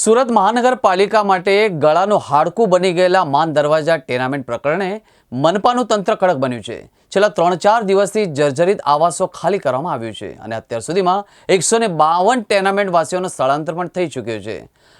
સુરત મહાનગરપાલિકા માટે ગળાનું હાડકું બની ગયેલા માન દરવાજા ટેનામેન્ટ પ્રકરણે મનપાનું તંત્ર કડક બન્યું છે. છેલ્લા ત્રણ ચાર દિવસથી જર્જરિત આવાસો ખાલી કરવામાં આવ્યું છે અને અત્યાર સુધીમાં એકસો ને બાવન ટેનામેન્ટ વાસીઓનું સ્થળાંતર પણ થઈ ચૂક્યું છે.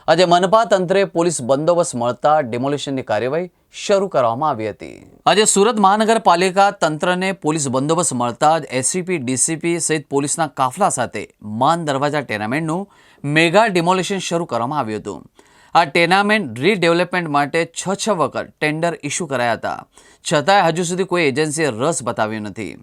આજે મનપા તંત્રે પોલીસ બંદોબસ્ત મળતા ડેમોલિશનની કાર્યવાહી શરૂ કરવામાં આવી હતી. આજે સુરત મહાનગરપાલિકા તંત્રને પોલીસ બંદોબસ્ત મળતા જ એસીપી, ડીસીપી સહિત પોલીસના કાફલા સાથે માન દરવાજા ટેર્નામેન્ટનું મેગા ડિમોલિશન શરૂ કરવામાં આવ્યું હતું. આ ટેનામેન્ટ રીડેવલપમેન્ટ માટે છ છ વખત ટેન્ડર ઇસ્યુ કરાયા હતા. છતાંય હજુ સુધી કોઈ એજન્સીએ રસ બતાવ્યો નથી.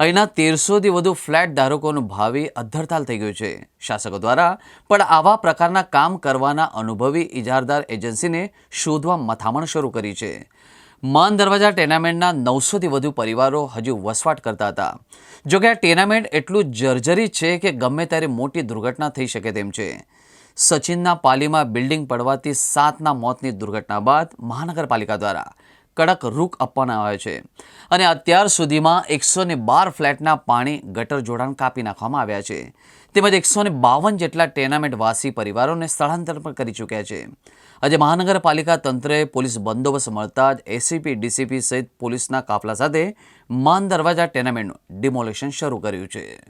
અહીંના તેરસોથી વધુ ફ્લેટ ધારકોનું ભાવિ અધ્ધરતાલ થઈ ગયું છે. શાસકો દ્વારા પણ આવા પ્રકારના કામ કરવાના અનુભવી ઇજારદાર એજન્સીને શોધવા મથામણ શરૂ કરી છે. માન દરવાજા ટેનામેન્ટના નવસોથી વધુ પરિવારો હજુ વસવાટ કરતા હતા. જોકે આ ટેનામેન્ટ એટલું જર્જરિત છે કે ગમે ત્યારે મોટી દુર્ઘટના થઈ શકે તેમ છે. સચિનના પાલીમાં બિલ્ડિંગ પડવાથી સાતના મોતની દુર્ઘટના બાદ મહાનગરપાલિકા દ્વારા કડક રૂખ આપવાના આવે છે. અને અત્યાર સુધીમાં એકસો ને બાર ફ્લેટના પાણી ગટર જોડાણ કાપી નાખવામાં આવ્યા છે. તેમજ એકસો ને બાવન જેટલા ટેનામેન્ટ વાસી પરિવારોને સ્થળાંતર પણ કરી ચૂક્યા છે. આજે મહાનગરપાલિકા તંત્રએ પોલીસ બંદોબસ્ત મળતા જ એસીપી, ડીસીપી સહિત પોલીસના કાફલા સાથે માન દરવાજા ટેનામેન્ટનું ડિમોલેશન શરૂ કર્યું છે.